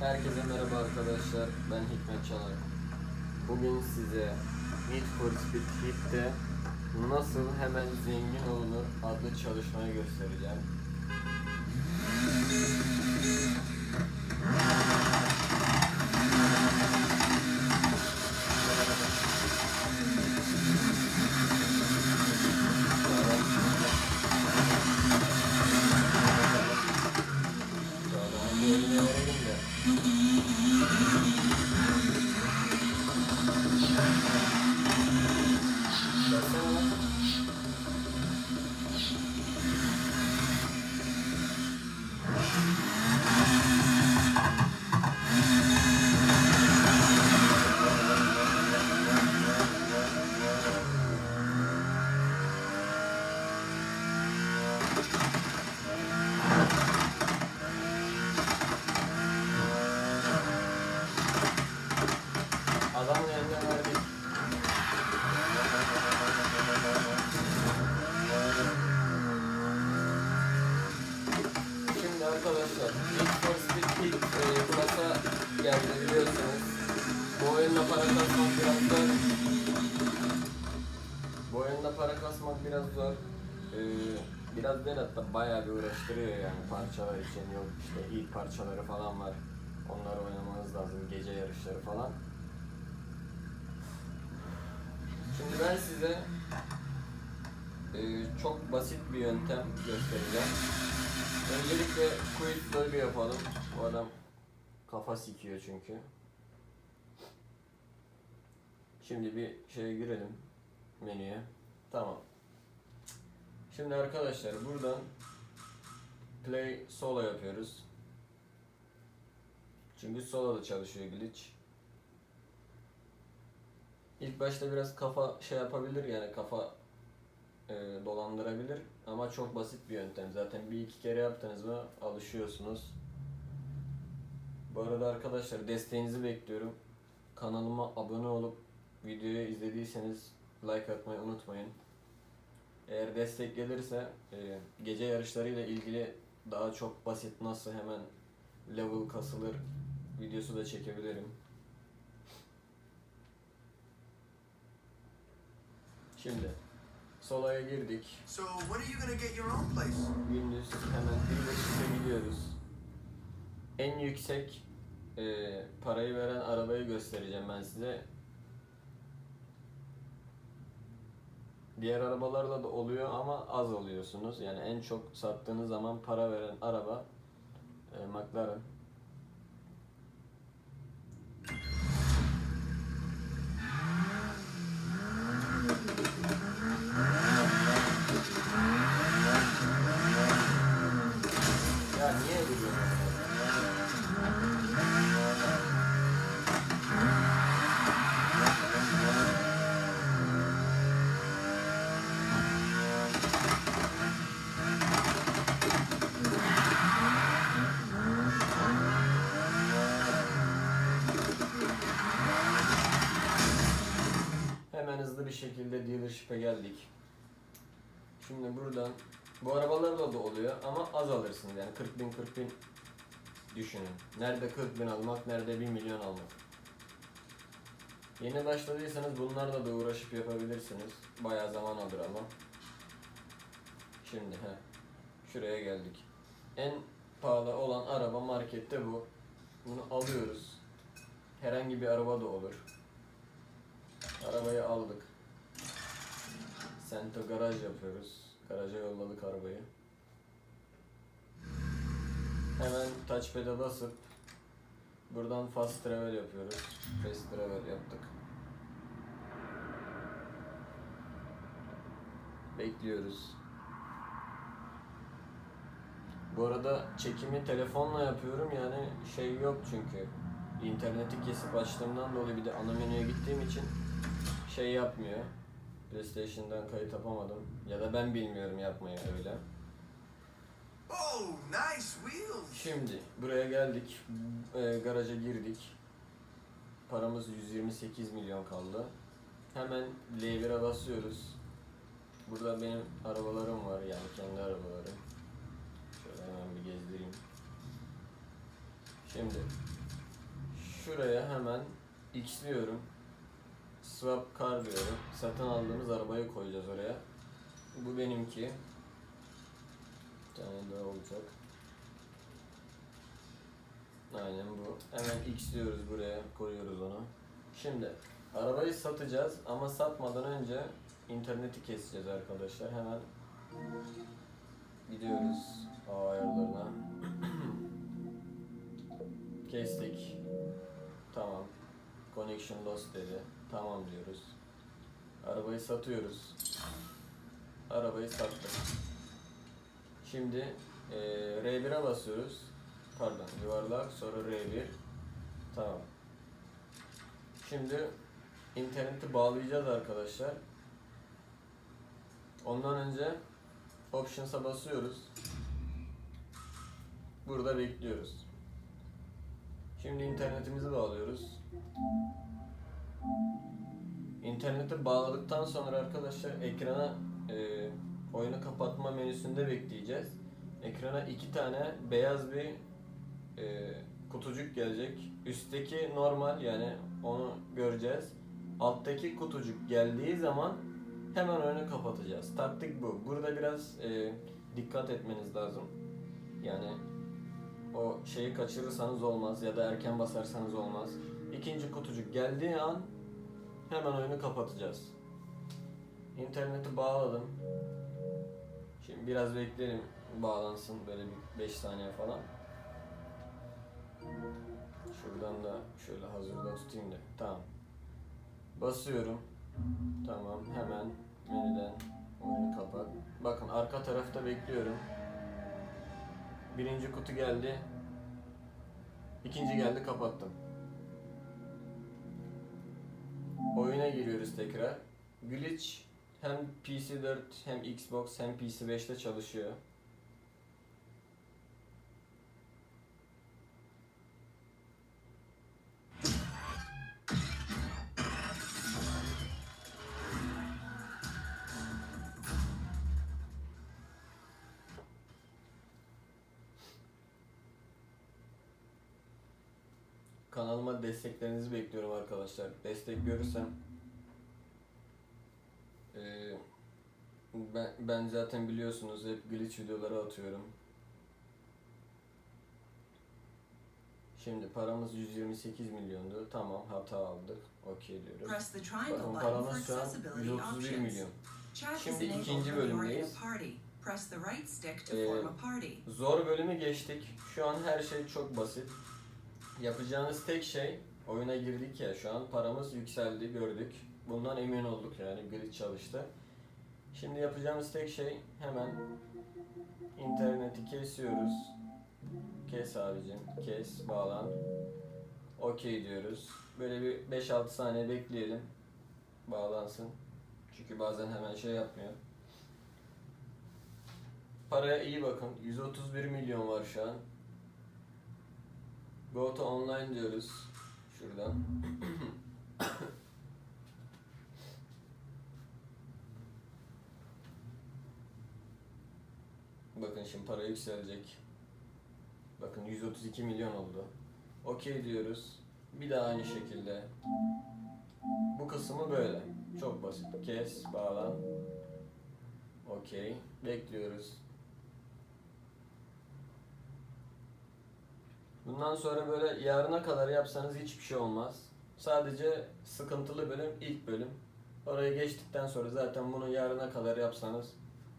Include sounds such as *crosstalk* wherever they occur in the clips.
Herkese merhaba arkadaşlar. Ben Hikmet Çalar. Bugün size Need for Speed Heat'te nasıl hemen zengin olunur adlı çalışmayı göstereceğim. Geldi biliyorsunuz. Bu oyunda para kasmak biraz zor. Bu oyunda para kasmak biraz zor. Ee, biraz değil hatta bayağı bir uğraştırıyor yani parçalar için yok işte Heat parçaları falan var. Onları oynamanız lazım gece yarışları falan. Şimdi ben size e, çok basit bir yöntem göstereceğim. Öncelikle quick logo yapalım. Bu adam kafa sikiyor çünkü. Şimdi bir şeye girelim menüye. Tamam. Şimdi arkadaşlar buradan play solo yapıyoruz. Çünkü solo da çalışıyor glitch. İlk başta biraz kafa şey yapabilir yani kafa e, dolandırabilir ama çok basit bir yöntem. Zaten bir iki kere yaptınız mı alışıyorsunuz. Bu arada arkadaşlar desteğinizi bekliyorum. Kanalıma abone olup videoyu izlediyseniz like atmayı unutmayın. Eğer destek gelirse e, gece yarışlarıyla ilgili daha çok basit nasıl hemen level kasılır videosu da çekebilirim. Şimdi solaya girdik. So when are you gonna get your own place? Gündüz hemen dealership'e gidiyoruz. En yüksek e, parayı veren arabayı göstereceğim ben size. Diğer arabalarla da oluyor ama az alıyorsunuz. Yani en çok sattığınız zaman para veren araba e, McLaren. Ya niye duruyorsun? Hemen hızlı bir şekilde dealership'e geldik. Şimdi buradan bu arabalarla da oluyor ama az alırsınız yani 40 bin 40 bin düşünün. Nerede 40 bin almak, nerede 1 milyon almak. Yeni başladıysanız bunlarla da uğraşıp yapabilirsiniz. Bayağı zaman alır ama. Şimdi he. Şuraya geldik. En pahalı olan araba markette bu. Bunu alıyoruz. Herhangi bir araba da olur. Arabayı aldık. Sento garaj yapıyoruz. Garaja yolladık arabayı. Hemen touchpad'e basıp buradan fast travel yapıyoruz. Fast travel yaptık. Bekliyoruz. Bu arada çekimi telefonla yapıyorum yani şey yok çünkü interneti kesip açtığımdan dolayı bir de ana menüye gittiğim için şey yapmıyor. PlayStation'dan kayıt yapamadım. Ya da ben bilmiyorum yapmayı öyle. Oh, nice wheels. Şimdi buraya geldik. E, garaja girdik. Paramız 128 milyon kaldı. Hemen L1'e basıyoruz. Burada benim arabalarım var yani kendi arabalarım. Şöyle hemen bir gezdireyim. Şimdi şuraya hemen x'liyorum. Swap car diyorum. Satın aldığımız arabayı koyacağız oraya. Bu benimki. Bir tane daha olacak. Aynen bu. Hemen x diyoruz buraya koyuyoruz onu. Şimdi arabayı satacağız ama satmadan önce interneti keseceğiz arkadaşlar. Hemen gidiyoruz ayarlarına. *clears throat* Kestik. Tamam. Connection lost dedi. Tamam diyoruz. Arabayı satıyoruz. Arabayı sattık. Şimdi eee R1'e basıyoruz. Pardon yuvarlak sonra R1. Tamam. Şimdi interneti bağlayacağız arkadaşlar. Ondan önce Options'a basıyoruz. Burada bekliyoruz. Şimdi internetimizi bağlıyoruz. İnterneti bağladıktan sonra arkadaşlar ekrana e, oyunu kapatma menüsünde bekleyeceğiz. Ekrana iki tane beyaz bir e, kutucuk gelecek. Üstteki normal yani onu göreceğiz. Alttaki kutucuk geldiği zaman hemen oyunu kapatacağız. Taktik bu. Burada biraz e, dikkat etmeniz lazım. Yani o şeyi kaçırırsanız olmaz ya da erken basarsanız olmaz. İkinci kutucuk geldiği an hemen oyunu kapatacağız. İnterneti bağladım. Şimdi biraz bekleyelim bağlansın böyle bir 5 saniye falan. Şuradan da şöyle hazırda tutayım da. Tamam. Basıyorum. Tamam hemen menüden oyunu kapat. Bakın arka tarafta bekliyorum. Birinci kutu geldi. İkinci geldi kapattım. Oyuna giriyoruz tekrar. Glitch hem PC4 hem Xbox hem PC5'te çalışıyor. Desteklerinizi bekliyorum arkadaşlar. Destek görürsem eee, ben, ben zaten biliyorsunuz hep glitch videoları atıyorum. Şimdi paramız 128 milyondu. Tamam hata aldık. Okey triangle Bakın paramız şu an accessibility 131 options. milyon. Şimdi ikinci bölümdeyiz. Ee. Zor bölümü geçtik. Şu an her şey çok basit. Yapacağınız tek şey oyuna girdik ya şu an paramız yükseldi gördük. Bundan emin olduk yani glitch çalıştı. Şimdi yapacağımız tek şey hemen interneti kesiyoruz. Kes abicim. Kes, bağlan. Okey diyoruz. Böyle bir 5-6 saniye bekleyelim. Bağlansın. Çünkü bazen hemen şey yapmıyor. Paraya iyi bakın. 131 milyon var şu an. Go to online diyoruz. Şuradan. Bakın şimdi para yükselecek. Bakın 132 milyon oldu. Okey diyoruz. Bir daha aynı şekilde. Bu kısmı böyle. Çok basit. Kes, bağlan. Okey. Bekliyoruz. Bundan sonra böyle yarına kadar yapsanız hiçbir şey olmaz. Sadece sıkıntılı bölüm ilk bölüm. Oraya geçtikten sonra zaten bunu yarına kadar yapsanız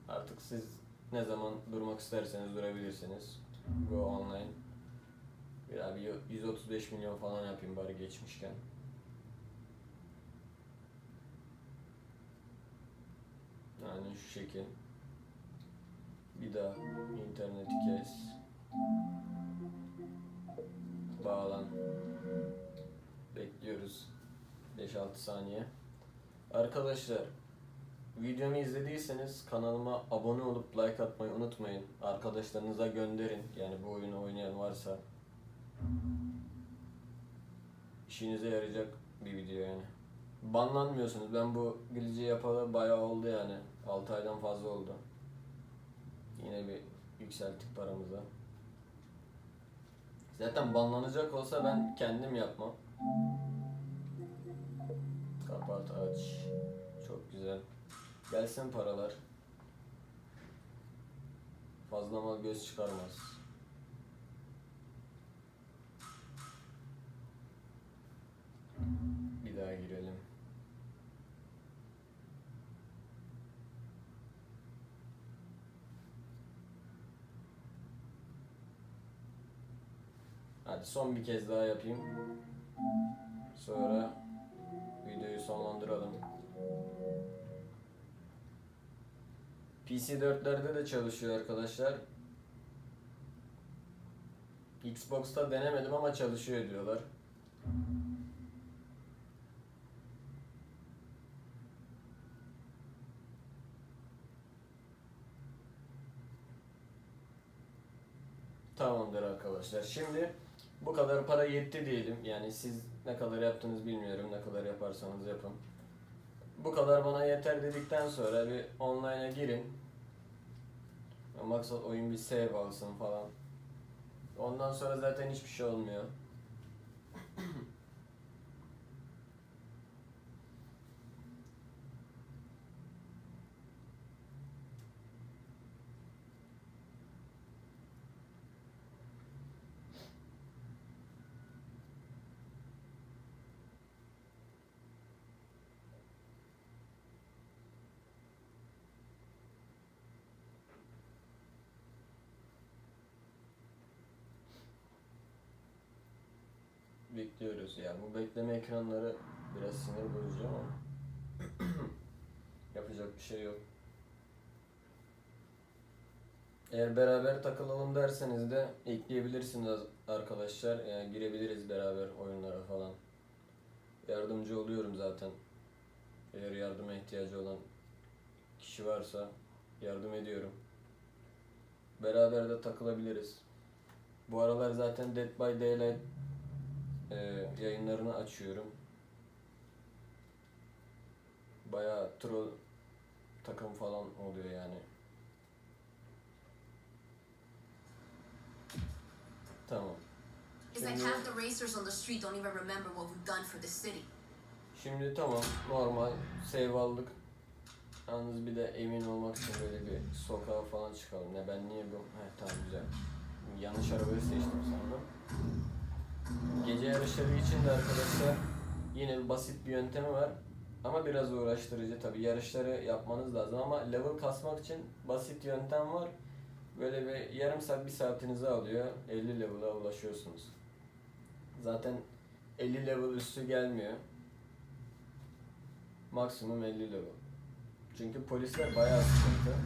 artık siz ne zaman durmak isterseniz durabilirsiniz. Go online. Bir abi 135 milyon falan yapayım bari geçmişken. Yani şu şekil. Bir daha interneti kes. Bağlan. Bekliyoruz. 5-6 saniye. Arkadaşlar videomu izlediyseniz kanalıma abone olup like atmayı unutmayın. Arkadaşlarınıza gönderin. Yani bu oyunu oynayan varsa. İşinize yarayacak bir video yani. Banlanmıyorsunuz. Ben bu glitch'i yapalı bayağı oldu yani. 6 aydan fazla oldu. Yine bir yükselttik paramızı. Zaten banlanacak olsa ben kendim yapmam. Kapat aç. Çok güzel. Gelsin paralar. Fazla mal göz çıkarmaz. Bir daha girelim. Hadi son bir kez daha yapayım. Sonra videoyu sonlandıralım. PC4'lerde de çalışıyor arkadaşlar. Xbox'ta denemedim ama çalışıyor diyorlar. Tamamdır arkadaşlar. Şimdi bu kadar para yetti diyelim. Yani siz ne kadar yaptınız bilmiyorum. Ne kadar yaparsanız yapın. Bu kadar bana yeter dedikten sonra bir online'a girin. Maksat oyun bir save alsın falan. Ondan sonra zaten hiçbir şey olmuyor. Bekliyoruz ya. Bu bekleme ekranları biraz sinir bozucu ama *clears throat* yapacak bir şey yok. Eğer beraber takılalım derseniz de ekleyebilirsiniz arkadaşlar. Yani girebiliriz beraber oyunlara falan. Yardımcı oluyorum zaten. Eğer yardıma ihtiyacı olan kişi varsa yardım ediyorum. Beraber de takılabiliriz. Bu aralar zaten Dead by Daylight e, yayınlarını açıyorum. Bayağı troll takım falan oluyor yani. Tamam. Şimdi-. Şimdi tamam normal save aldık. Yalnız bir de emin olmak için böyle bir sokağa falan çıkalım. Ne ben niye bu? Heh tamam güzel. Yanlış arabayı seçtim sandım. Gece yarışları için de arkadaşlar yine bir basit bir yöntemi var. Ama biraz uğraştırıcı tabi. Yarışları yapmanız lazım ama level kasmak için basit yöntem var. Böyle bir yarım saat bir saatinizi alıyor. 50 level'a ulaşıyorsunuz. Zaten 50 level üstü gelmiyor. Maksimum 50 level. Çünkü polisler bayağı sıkıntı.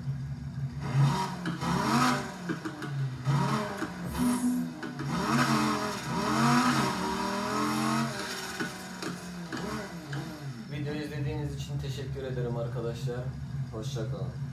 Ederim arkadaşlar. Hoşçakalın.